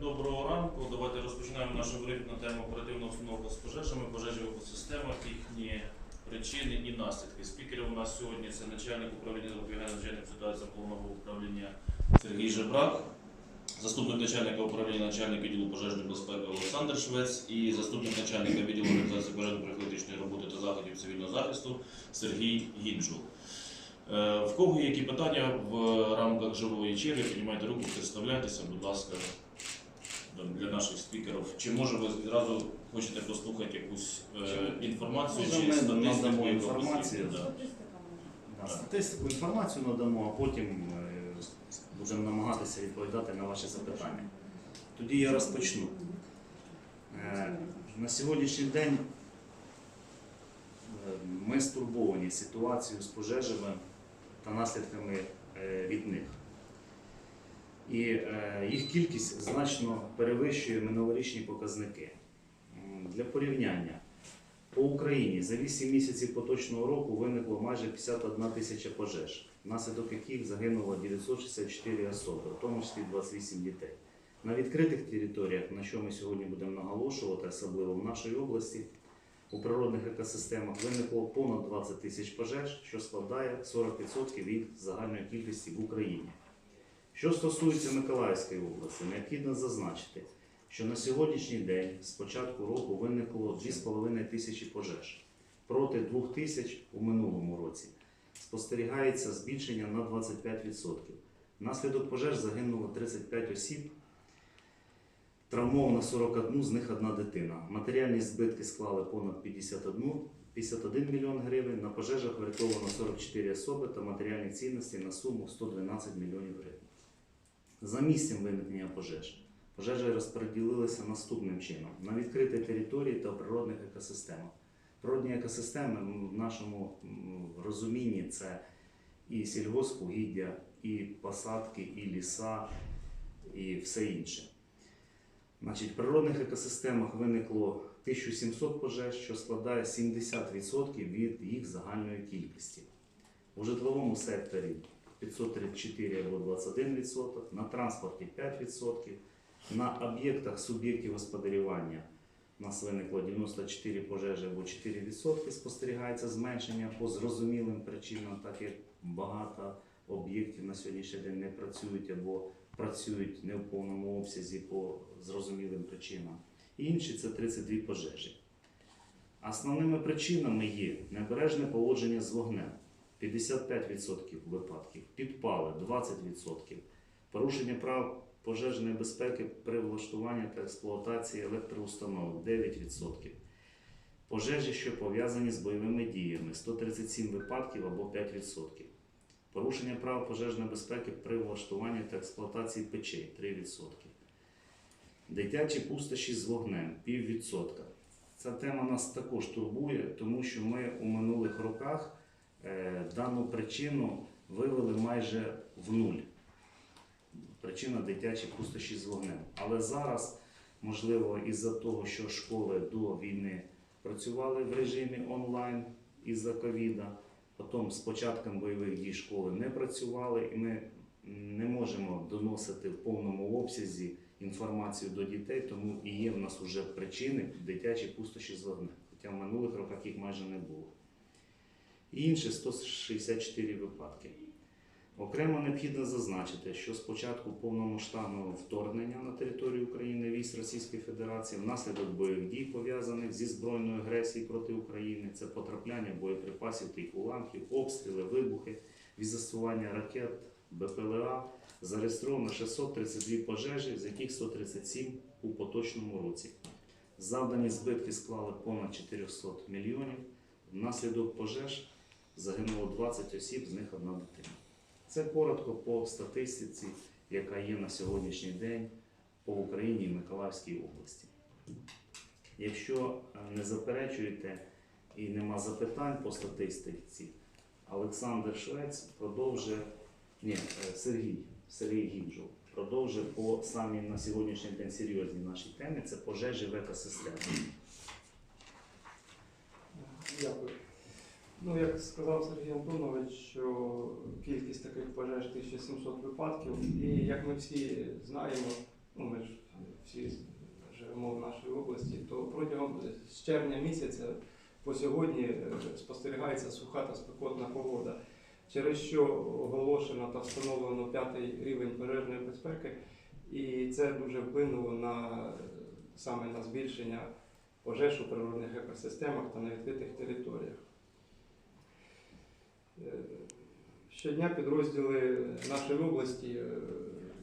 доброго ранку. Давайте розпочинаємо нашу бриф тему оперативна установка з пожежами, пожежі в екосистемах, їхні причини і наслідки. Спікери у нас сьогодні це начальник управління запобігання надзвичайних ситуацій головного управління Сергій Жебрак, заступник начальника управління начальник відділу пожежної безпеки Олександр Швець і заступник начальника відділу організації пожежно-профілактичної роботи та заходів цивільного захисту Сергій Гінджул. Е, В кого є які питання в рамках живої черги, піднімайте руку, представляйтеся, будь ласка, для наших спікерів. Чи може ви зразу хочете послухати якусь е, інформацію чи ми статистику? надамо інформацію. Да. Да, Статистику, інформацію надамо, а потім е, будемо намагатися відповідати на ваші запитання. Тоді я розпочну. Е, На сьогоднішній день е, ми стурбовані ситуацією з пожежами та наслідками е, від них. І е, їх кількість значно перевищує минулорічні показники. Для порівняння, по Україні за 8 місяців поточного року виникло майже 51 тисяча пожеж, внаслідок яких загинуло 964 особи, в тому числі 28 дітей. На відкритих територіях, на що ми сьогодні будемо наголошувати, особливо в нашій області, у природних екосистемах виникло понад 20 тисяч пожеж, що складає 40% від загальної кількості в Україні. Що стосується Миколаївської області, необхідно зазначити, що на сьогоднішній день з початку року виникло 2,5 тисячі пожеж проти 2 тисяч у минулому році. Спостерігається збільшення на 25%. Внаслідок пожеж загинуло 35 осіб, травмовано 41, з них одна дитина. Матеріальні збитки склали понад 51, 51 мільйон гривень. На пожежах врятовано 44 особи та матеріальні цінності на суму 112 мільйонів гривень. За місцем виникнення пожеж пожежі розподілилися наступним чином: на відкритій території та природних екосистемах. Природні екосистеми в нашому розумінні це і сільгоспугіддя, і посадки, і ліса, і все інше. Значить, в природних екосистемах виникло 1700 пожеж, що складає 70% від їх загальної кількості. У житловому секторі 534 або 21%, на транспорті 5%, на об'єктах суб'єктів господарювання у нас виникло 94 пожежі або 4%, спостерігається зменшення по зрозумілим причинам, так як багато об'єктів на сьогоднішній день не працюють або працюють не в повному обсязі по зрозумілим причинам. І інші це 32 пожежі. Основними причинами є небережне поводження з вогнем 55% випадків, підпали 20%, порушення прав пожежної безпеки при влаштуванні та експлуатації електроустановок 9%. Пожежі, що пов'язані з бойовими діями 137 випадків або 5%. Порушення прав пожежної безпеки при влаштуванні та експлуатації печей 3%. Дитячі пустощі з вогнем піввідсотка. Ця тема нас також турбує, тому що ми у минулих роках дану причину вивели майже в нуль. Причина дитячі пустощі з вогнем. Але зараз, можливо, із-за того, що школи до війни працювали в режимі онлайн із-за ковіда, потім з початком бойових дій школи не працювали, і ми не можемо доносити в повному обсязі інформацію до дітей, тому і є в нас вже причини дитячі пустощі з вогнем. Хоча в минулих роках їх майже не було. І інші 164 випадки. Окремо необхідно зазначити, що з початку повномасштабного вторгнення на територію України військ Російської Федерації внаслідок бойових дій, пов'язаних зі збройною агресією проти України, це потрапляння боєприпасів та їх уламків, обстріли, вибухи, від застосування ракет, БПЛА, зареєстровано 632 пожежі, з яких 137 у поточному році. Завдані збитки склали понад 400 мільйонів. Внаслідок пожеж загинуло 20 осіб, з них одна дитина. Це коротко по статистиці, яка є на сьогоднішній день по Україні і Миколаївській області. Якщо е, не заперечуєте і нема запитань по статистиці, Олександр Швець продовжує, ні, е, Сергій, Сергій Гінджул продовжує по самій на сьогоднішній день серйозній нашій темі це пожежі в екосистемах. Дякую. Ну, як сказав Сергій Антонович, що кількість таких пожеж 1700 випадків. І як ми всі знаємо, ну ми ж всі живемо в нашій області, то протягом з червня місяця по сьогодні е, спостерігається суха та спекотна погода, через що оголошено та встановлено п'ятий рівень пожежної безпеки, і це дуже вплинуло на саме на збільшення пожеж у природних екосистемах та на відкритих територіях. Е, Щодня підрозділи нашої області е,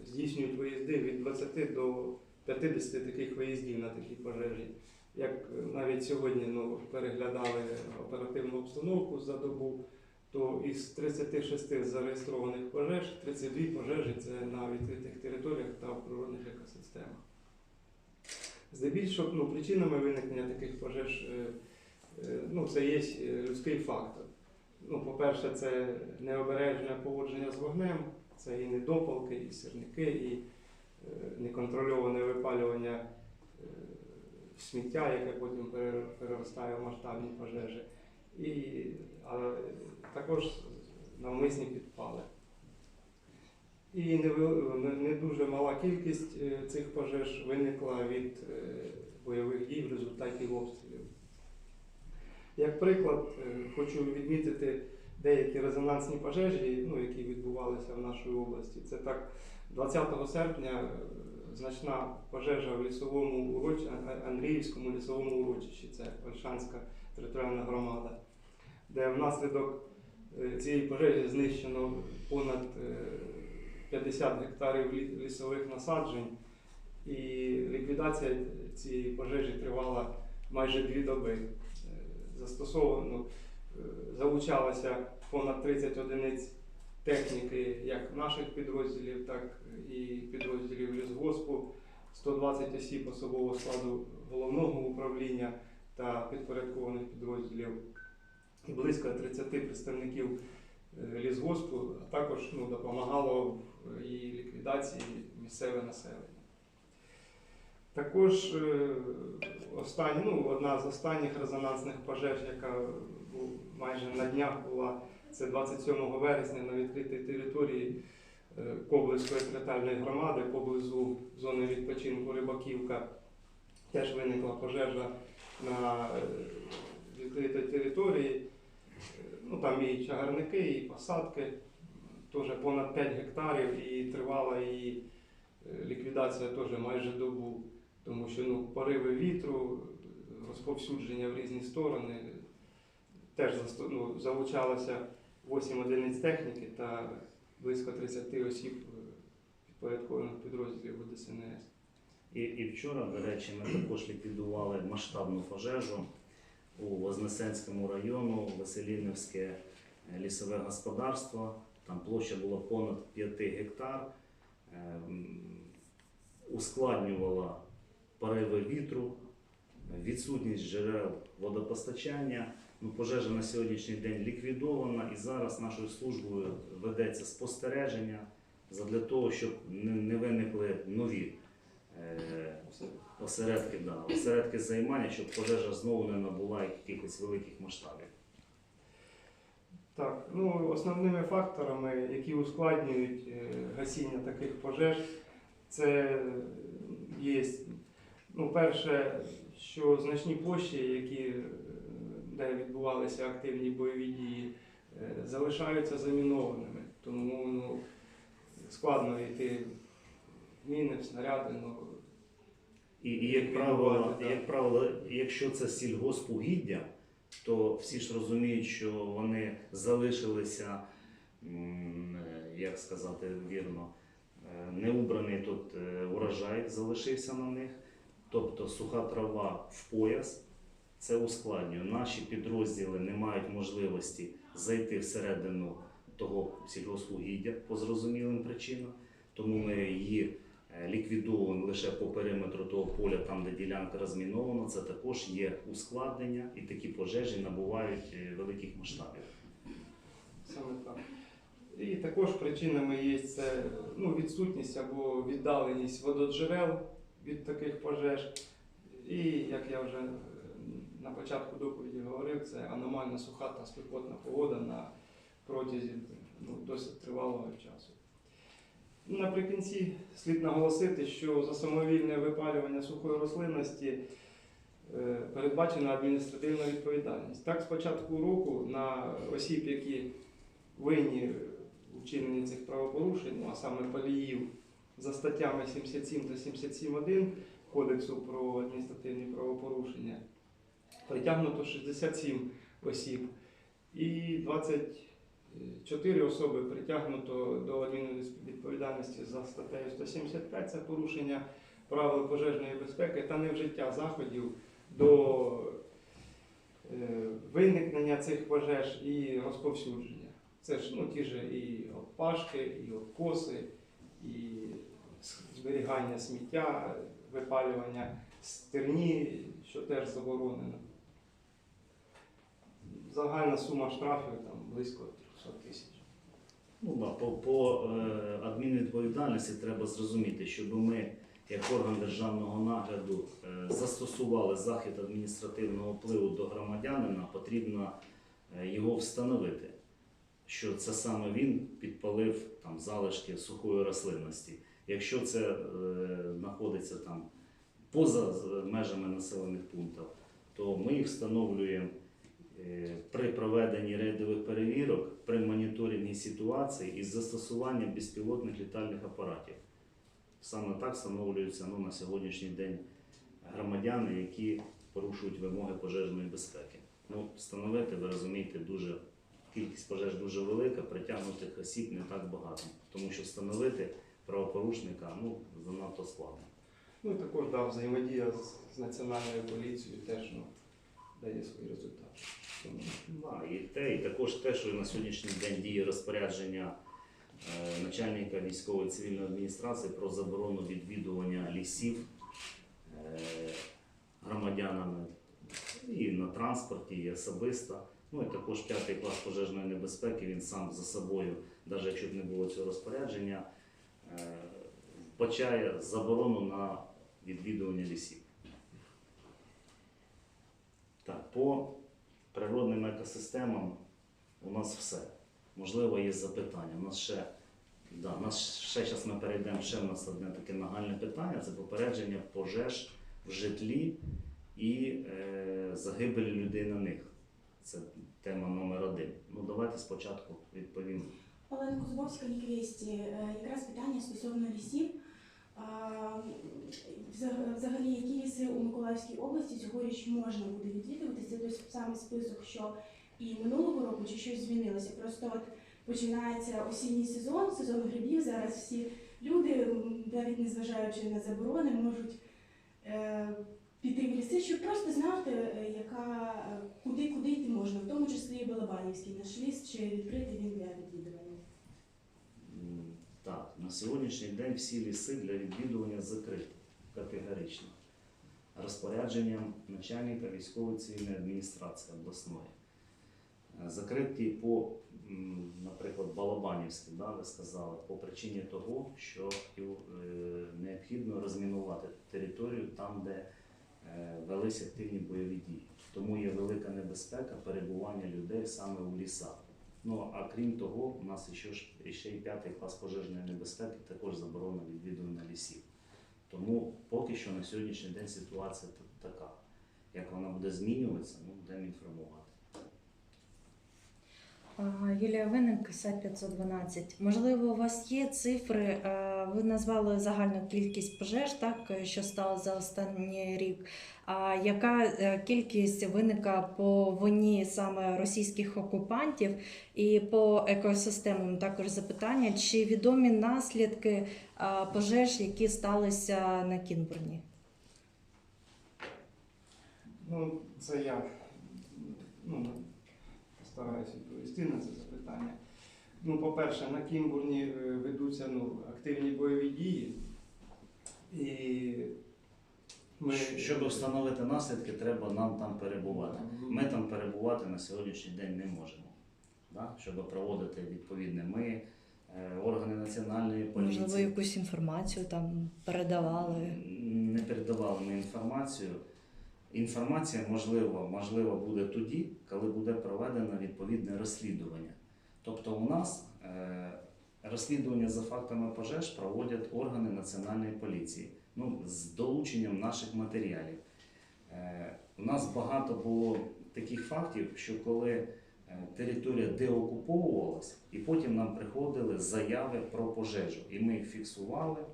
здійснюють виїзди від 20 до 50 таких виїздів на такі пожежі. Як е, навіть сьогодні ну, переглядали оперативну обстановку за добу, то із 36 зареєстрованих пожеж 32 пожежі це на відкритих територіях та в природних екосистемах. Здебільшого ну, причинами виникнення таких пожеж ну, це є людський фактор. Ну, по-перше, це необережне поводження з вогнем, це і недопалки, і сірники, і е, неконтрольоване випалювання е, сміття, яке потім переростає в масштабні пожежі, і а, також навмисні підпали. І не, не дуже мала кількість е, цих пожеж виникла від бойових дій в результаті обстрілів. Як приклад, е, хочу відмітити деякі резонансні пожежі, ну, які відбувалися в нашій області. Це так, 20 серпня е, значна пожежа в лісовому урочі, А- Андріївському лісовому урочищі, це Ольшанська територіальна громада, де внаслідок е, цієї пожежі знищено понад е, 50 гектарів лісових насаджень, і ліквідація цієї пожежі тривала майже дві доби. Застосовано, е, залучалося понад 30 одиниць техніки як наших підрозділів, так і підрозділів лісгоспу, 120 осіб особового складу головного управління та підпорядкованих підрозділів, і близько 30 представників е, лісгоспу, а також ну, допомагало в ліквідації місцеве населення. Також е, останні, ну, одна з останніх резонансних пожеж, яка майже на днях була, це 27 вересня на відкритій території е, територіальної громади поблизу зони відпочинку Рибаківка. Теж виникла пожежа на е, відкритій території. Е, Ну, там і чагарники, і посадки, теж понад 5 гектарів, і тривала її ліквідація теж майже добу, тому що ну, пориви вітру, розповсюдження в різні сторони. Теж ну, залучалося 8 одиниць техніки та близько 30 осіб е, підпорядкованих підрозділів УДСНС. І, і вчора, до речі, ми також ліквідували масштабну пожежу у Вознесенському району, Веселінівське е, лісове господарство. Там площа була понад 5 гектар. Ем, Ускладнювала пориви вітру, відсутність джерел водопостачання. Ну, пожежа на сьогоднішній день ліквідована і зараз нашою службою ведеться спостереження для того, щоб не виникли нові е, осередки, да, осередки займання, щоб пожежа знову не набула якихось великих масштабів. Так, ну основними факторами, які ускладнюють е, гасіння таких пожеж, це є, ну, перше, що значні площі, які, е, де відбувалися активні бойові дії, е, залишаються замінованими. Тому ну, складно йти міни, в снаряди. Ну, І, і як правило, да. як правило, якщо це сільгоспугіддя, то всі ж розуміють, що вони залишилися, е, як сказати вірно, неубраний тут урожай залишився на них, тобто суха трава в пояс. Це ускладнює. Наші підрозділи не мають можливості зайти всередину того сільгоспугіддя по зрозумілим причинам, тому ми її е, ліквідовуємо лише по периметру того поля, там де ділянка розмінована. Це також є ускладнення, і такі пожежі набувають е, великих масштабів. Саме так. І також причинами є це ну, відсутність або віддаленість вододжерел від таких пожеж. І, як я вже е, на початку доповіді говорив, це аномально суха та спекотна погода на протязі ну, досить тривалого часу. Наприкінці слід наголосити, що за самовільне випалювання сухої рослинності е, передбачена адміністративна відповідальність. Так, з початку року на осіб, які винні у вчиненні цих правопорушень, ну, а саме паліїв, за статтями 77 та 77.1 Кодексу про адміністративні правопорушення, притягнуто 67 осіб і 24 особи притягнуто до адмінвідповідальності за статтею 175 це порушення правил пожежної безпеки та невжиття заходів до е, виникнення цих пожеж і розповсюдження. Це ж ну, ті ж і обпашки, і обкоси, і зберігання сміття, випалювання стерні, що теж заборонено. Загальна сума штрафів там близько 300 тисяч. Ну по, по е, адмінвідповідальності треба зрозуміти, щоб ми, як орган державного нагляду, е, застосували захід адміністративного впливу до громадянина, потрібно е, його встановити, що це саме він підпалив там залишки сухої рослинності. Якщо це е, знаходиться там поза межами населених пунктів, то ми їх встановлюємо е, при проведенні рейдових перевірок, при моніторингі ситуації із застосуванням безпілотних літальних апаратів. Саме так встановлюються ну, на сьогоднішній день громадяни, які порушують вимоги пожежної безпеки. Ну, встановити, ви розумієте, дуже кількість пожеж дуже велика, притягнутих осіб не так багато, тому що встановити правопорушника ну, занадто складно. Ну і також да, взаємодія з, з національною поліцією теж ну, дає свої результати. Тому, Да, і те, і також те, що на сьогоднішній день діє розпорядження е, начальника військової цивільної адміністрації про заборону відвідування лісів е, громадянами і на транспорті, і особисто. Ну і також п'ятий клас пожежної небезпеки, він сам за собою, навіть якщо б не було цього розпорядження, вбачає заборону на відвідування лісів. Так, по природним екосистемам у нас все. Можливо, є запитання. У нас ще, да, у нас ще зараз ми перейдемо, ще в нас одне таке нагальне питання це попередження пожеж в житлі і е, загибелі людей на них. Це тема номер один. Ну давайте спочатку відповім. Олена Кузбовська, Ліквісті. Е, Якраз питання стосовно лісів. Взагалі, які ліси у Миколаївській області цьогоріч можна буде відвідувати? Це той самий список, що і минулого року, чи щось змінилося? Просто от починається осінній сезон, сезон грибів. Зараз всі люди, навіть незважаючи на заборони, можуть е, піти в ліси, щоб просто знати, е, яка, куди, куди йти можна, в тому числі і Балабанівський наш ліс, чи відкритий він для відвідування. На сьогоднішній день всі ліси для відвідування закриті категорично. Розпорядженням начальника військової цивільної адміністрації обласної. Закриті по, наприклад, Балабанівській, да, ви сказали, по причині того, що е, необхідно розмінувати територію там, де е, велись активні бойові дії. Тому є велика небезпека перебування людей саме у лісах. Ну а крім того, у нас ще ж ще й п'ятий клас пожежної небезпеки, також заборона відвідування лісів. Тому поки що на сьогоднішній день ситуація така. Як вона буде змінюватися, ну будемо інформувати. Юлія Винник, сайт 512. Можливо, у вас є цифри. е, Ви назвали загальну кількість пожеж, так що стало за останній рік. А яка е, кількість виника по вині саме російських окупантів і по екосистемам також запитання, чи відомі наслідки е, пожеж, які сталися на Кінбурні? Ну, це я ну, постараюся відповісти на це запитання. Ну, по-перше, на Кімбурні е, ведуться ну, активні бойові дії. І ми... Щоб встановити наслідки, треба нам там перебувати. Ми там перебувати на сьогоднішній день не можемо. Да? Щоб проводити відповідне ми, е, органи національної поліції. Можливо, якусь інформацію там передавали. Не передавали ми інформацію. Інформація можливо, можливо буде тоді, коли буде проведено відповідне розслідування. Тобто у нас е, розслідування за фактами пожеж проводять органи національної поліції ну, з долученням наших матеріалів. Е, У нас багато було таких фактів, що коли е, територія деокуповувалась, і потім нам приходили заяви про пожежу, і ми їх фіксували,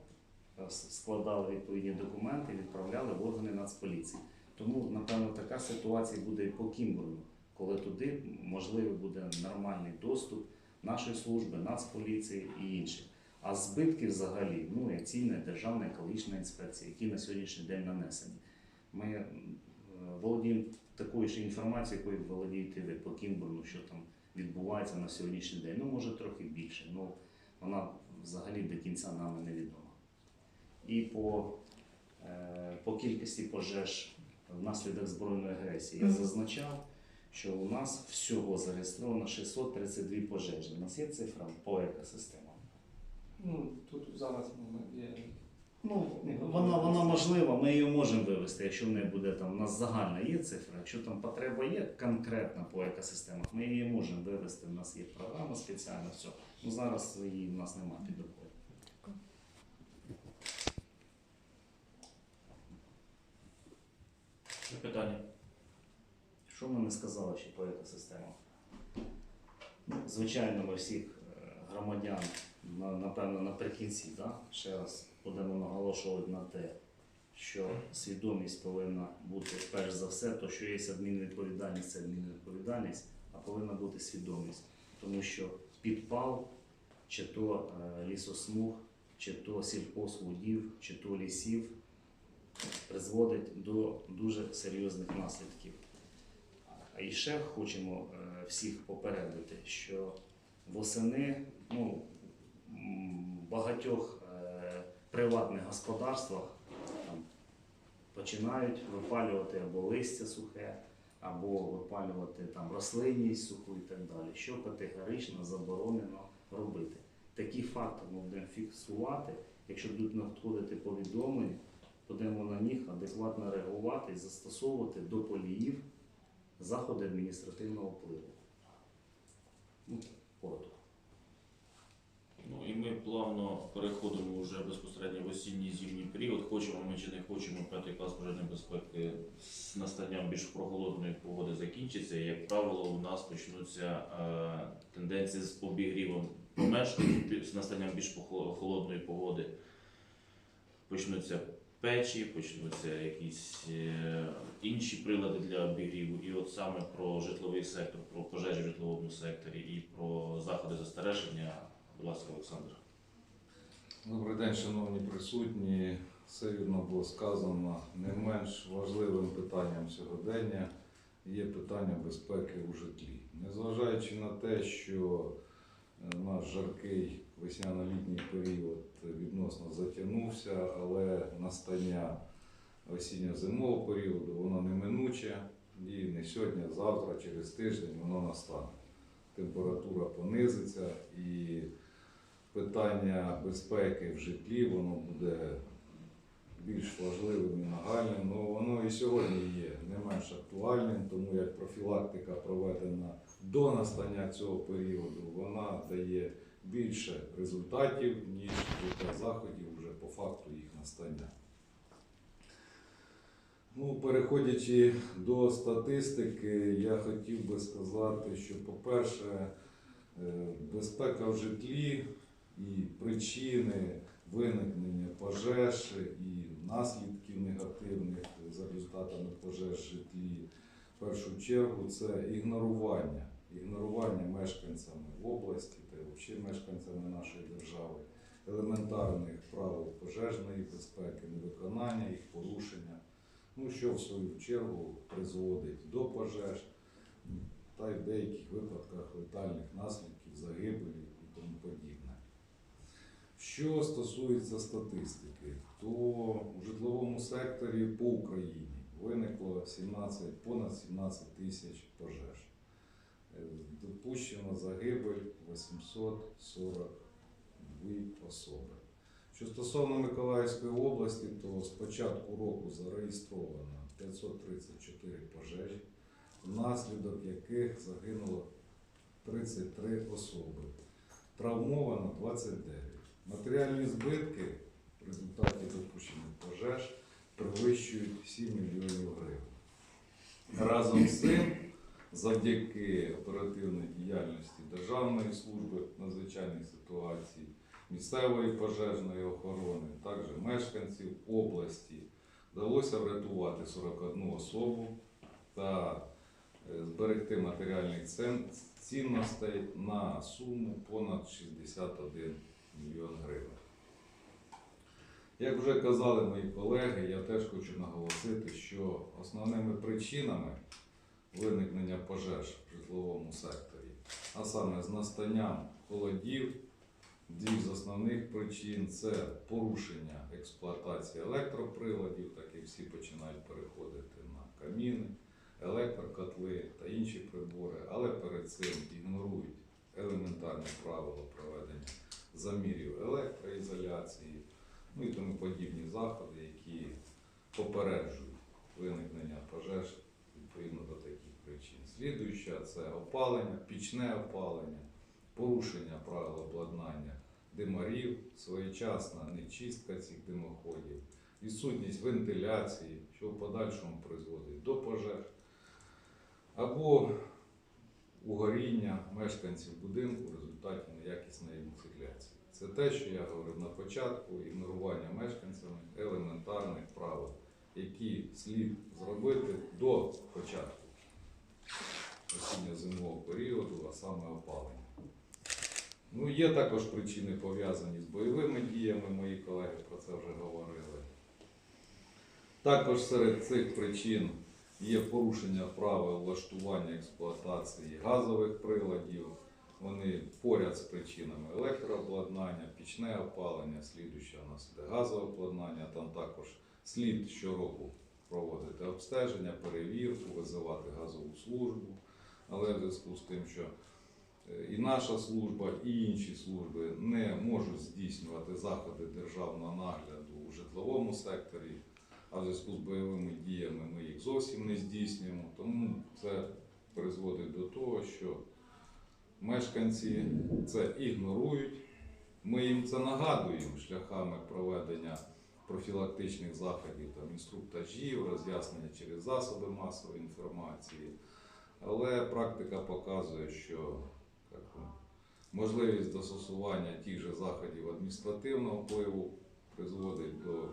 складали відповідні документи, відправляли в органи Нацполіції. Тому, напевно, така ситуація буде і по Кімбурну, коли туди можливий буде нормальний доступ нашої служби, Нацполіції і інших. А збитки взагалі, ну цільна державна екологічна інспекція, які на сьогоднішній день нанесені. Ми е, володіємо такою ж інформацією, якою володієте ви по Кімбурну, що там відбувається на сьогоднішній день. Ну, може, трохи більше, але вона взагалі до кінця нами невідома. І по, е, по кількості пожеж внаслідок збройної агресії я зазначав, що у нас всього зареєстровано 632 пожежі. У нас є цифра по екосистемам. Ну, тут зараз ми є. Ну, вона, вона можлива, ми її можемо вивести, якщо в неї буде там, у нас загальна є цифра, якщо там потреба є конкретна по екосистемах, ми її можемо вивести, у нас є програма спеціальна, все. Ну зараз її в нас немає під рукою. Ще питання. Що ми не сказали ще по екосистемах? Ну, Звичайно, ми всіх е, громадян, напевно, наприкінці, да? ще раз будемо наголошувати на те, що свідомість повинна бути перш за все, то що є адмінвідповідальність, це адмінвідповідальність, а повинна бути свідомість. Тому що підпал, чи то е, лісосмуг, чи то сільхозводів, чи то лісів призводить до дуже серйозних наслідків. А і ще хочемо е, всіх попередити, що восени ну, багатьох е, приватних господарствах там, починають випалювати або листя сухе, або випалювати там рослинність суху і так далі, що категорично заборонено робити. Такі факти ми будемо фіксувати, якщо будуть надходити повідомлення, будемо на них адекватно реагувати і застосовувати до поліїв заходи адміністративного впливу. Ну, коротко. Ну і ми плавно переходимо вже безпосередньо в осінній зимній період. Хочемо ми чи не хочемо, п'ятий клас пожежної безпеки з настанням більш прохолодної погоди закінчиться. І, як правило, у нас почнуться е, тенденції з обігрівом помешкань з настанням більш холодної погоди. Почнуться печі, почнуться якісь е, інші прилади для обігріву. І от саме про житловий сектор, про пожежі в житловому секторі і про заходи застереження. Будь ласка, Олександр. Добрий день, шановні присутні. Все вірно було сказано. Не менш важливим питанням сьогодення є питання безпеки у житлі. Незважаючи на те, що е, наш жаркий весняно-літній період відносно затягнувся, але настання осінньо-зимового періоду воно неминуче і не сьогодні, а завтра, через тиждень воно настане. Температура понизиться і питання безпеки в житлі, воно буде більш важливим і нагальним. Ну, воно і сьогодні є не менш актуальним, тому як профілактика проведена до настання цього періоду, вона дає більше результатів, ніж заходів вже по факту їх настання. Ну, переходячи до статистики, я хотів би сказати, що, по-перше, е, безпека в житлі і причини виникнення пожеж і наслідків негативних за результатами пожеж в житлі, в першу чергу, це ігнорування, ігнорування мешканцями області та взагалі мешканцями нашої держави елементарних правил пожежної безпеки, невиконання їх порушення, ну що в свою чергу призводить до пожеж та й в деяких випадках летальних наслідків, загибелі і тому подібне. Що стосується статистики, то у житловому секторі по Україні виникло 17, понад 17 тисяч пожеж. Е, загибель 842 особи. Що стосовно Миколаївської області, то з початку року зареєстровано 534 пожежі, внаслідок яких загинуло 33 особи. Травмовано 29. Матеріальні збитки в результаті допущених пожеж перевищують 7 мільйонів гривень. Разом з цим, завдяки оперативній діяльності Державної служби надзвичайних ситуацій, місцевої пожежної охорони, також мешканців області, вдалося врятувати 41 особу та е, зберегти матеріальних цінностей на суму понад 61 мільйон гривень. Як вже казали мої колеги, я теж хочу наголосити, що основними причинами виникнення пожеж в житловому секторі, а саме з настанням холодів, дві з основних причин це порушення експлуатації електроприладів, так як всі починають переходити на каміни, електрокотли та інші прибори, але перед цим ігнорують елементарні правила проведення замірів електроізоляції, ну і тому подібні заходи, які попереджують виникнення пожеж відповідно до таких причин. Слідуюча це опалення, пічне опалення, порушення правил обладнання димарів, своєчасна нечистка цих димоходів, відсутність вентиляції, що в подальшому призводить до пожеж, або угоріння мешканців будинку в результаті неякісної вентиляції. Це те, що я говорив на початку, ігнорування мешканцями елементарних правил, які слід зробити до початку осінньо-зимового періоду, а саме опалення. Ну, є також причини пов'язані з бойовими діями, мої колеги про це вже говорили. Також серед цих причин є порушення правил влаштування експлуатації газових приладів. Вони поряд з причинами електрообладнання, пічне опалення, слідуюче у нас іде газове обладнання. Там також слід щороку проводити обстеження, перевірку, визивати газову службу. Але в зв'язку з тим, що е, і наша служба, і інші служби не можуть здійснювати заходи державного нагляду у житловому секторі, а в зв'язку з бойовими діями ми їх зовсім не здійснюємо. Тому це призводить до того, що мешканці це ігнорують. Ми їм це нагадуємо шляхами проведення профілактичних заходів, там, інструктажів, роз'яснення через засоби масової інформації. Але практика показує, що як, можливість застосування тих же заходів адміністративного впливу призводить до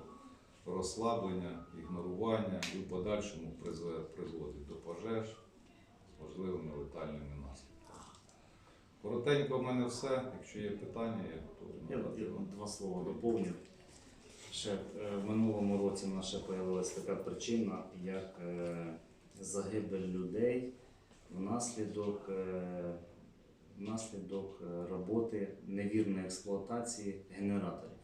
розслаблення, ігнорування і в подальшому призводить до пожеж з можливими летальними наслідками. Коротенько в мене все. Якщо є питання, я готовий. Я я вам. два слова доповню. Ще е, в минулому році в нас ще з'явилася така причина, як е, загибель людей внаслідок, е, внаслідок роботи невірної експлуатації генераторів.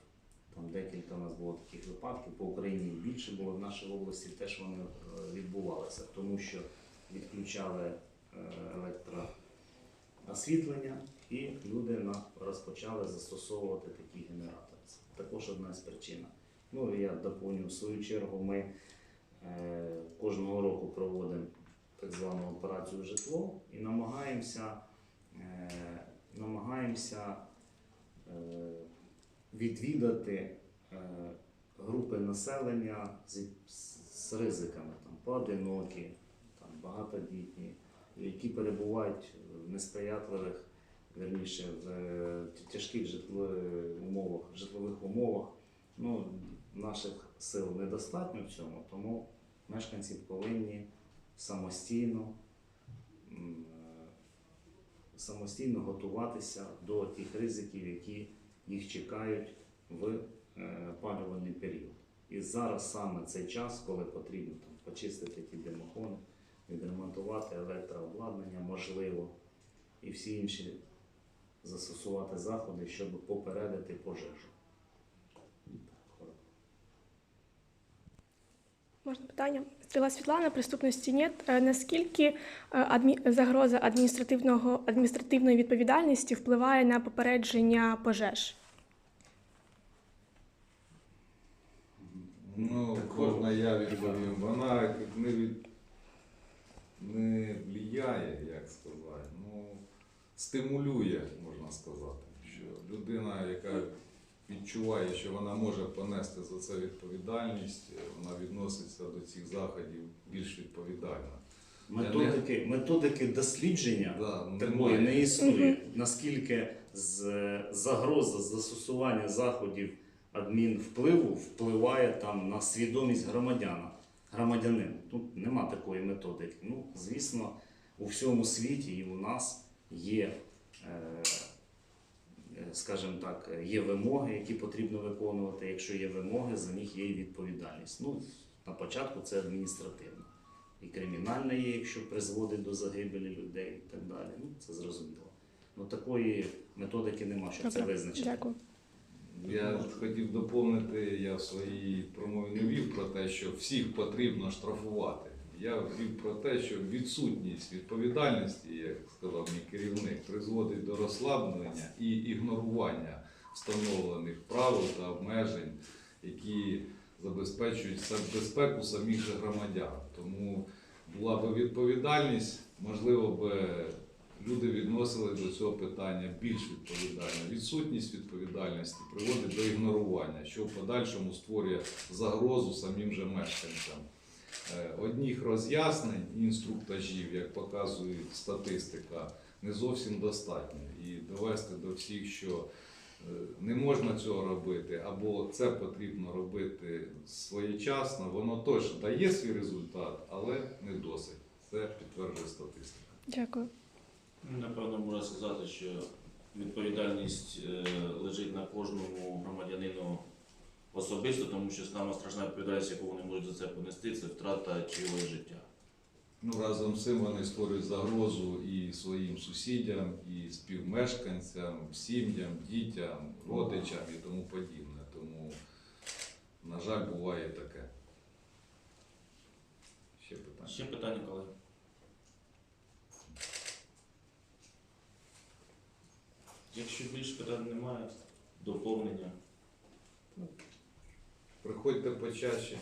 Там декілька у нас було таких випадків, по Україні більше було в нашій області теж вони відбувалися, тому що відключали електроосвітлення і люди розпочали застосовувати такі генератори. Це також одна з причин. Ну я доповню в свою чергу. Ми е, кожного року проводимо так звану операцію житло і намагаємося, е, намагаємося е, відвідати е, групи населення з, з ризиками, там, поодинокі, там, багатодітні, які перебувають в несприятливих, верніше, в е, тяжких житлових умовах, житлових умовах. Ну, наших сил недостатньо в цьому, тому мешканці повинні самостійно, самостійно готуватися до тих ризиків, які їх чекають в е, опалювальний період. І зараз саме цей час, коли потрібно там, почистити ті димоходи, відремонтувати електрообладнання, можливо, і всі інші застосувати заходи, щоб попередити пожежу. Можна питання? Стріла Світлана, преступності нет. Е, Наскільки е, адмі... загроза адміністративного адміністративної відповідальності впливає на попередження пожеж? Ну, кожна я відповім. Вона не, від... не влияє, як сказати, ну, стимулює, можна сказати, що людина, яка відчуває, що вона може понести за це відповідальність, вона відноситься. до цих заходів більш відповідально. Методики, методики дослідження Да, такої не існує. Наскільки з загроза застосування заходів адмінвпливу впливає там на свідомість громадяна, громадянина. Тут нема такої методики. Ну, звісно, у всьому світі і у нас є, е, скажімо так, є вимоги, які потрібно виконувати. Якщо є вимоги, за них є і відповідальність. Ну, на початку це адміністративно. І кримінальна є, якщо призводить до загибелі людей і так далі. Ну, це зрозуміло. Ну такої методики нема, щоб це визначити. Дякую. Я хотів доповнити, я в своїй промові не вів про те, що всіх потрібно штрафувати. Я вів про те, що відсутність відповідальності, як сказав мій керівник, призводить до розслаблення і ігнорування встановлених правил та обмежень, які забезпечують безпеку самих же громадян. Тому була би відповідальність, можливо би люди відносили до цього питання більш відповідально. Відсутність відповідальності приводить до ігнорування, що в подальшому створює загрозу самим же мешканцям. Е, Одніх роз'яснень і інструктажів, як показує статистика, не зовсім достатньо. І довести до всіх, що е, не можна цього робити, або це потрібно робити своєчасно, воно точно дає свій результат, але не досить. Це підтверджує статистика. Дякую. Напевно, можна сказати, що відповідальність е, лежить на кожному громадянину особисто, тому що саме страшна відповідальність, яку вони можуть за це понести, це втрата чиєгось життя. Ну, разом з цим вони створюють загрозу і своїм сусідям, і співмешканцям, сім'ям, дітям, родичам і тому подібне. Тому, на жаль, буває таке. Ще питання. Ще питання, колеги? Якщо більше питань немає, доповнення. Приходьте почаще.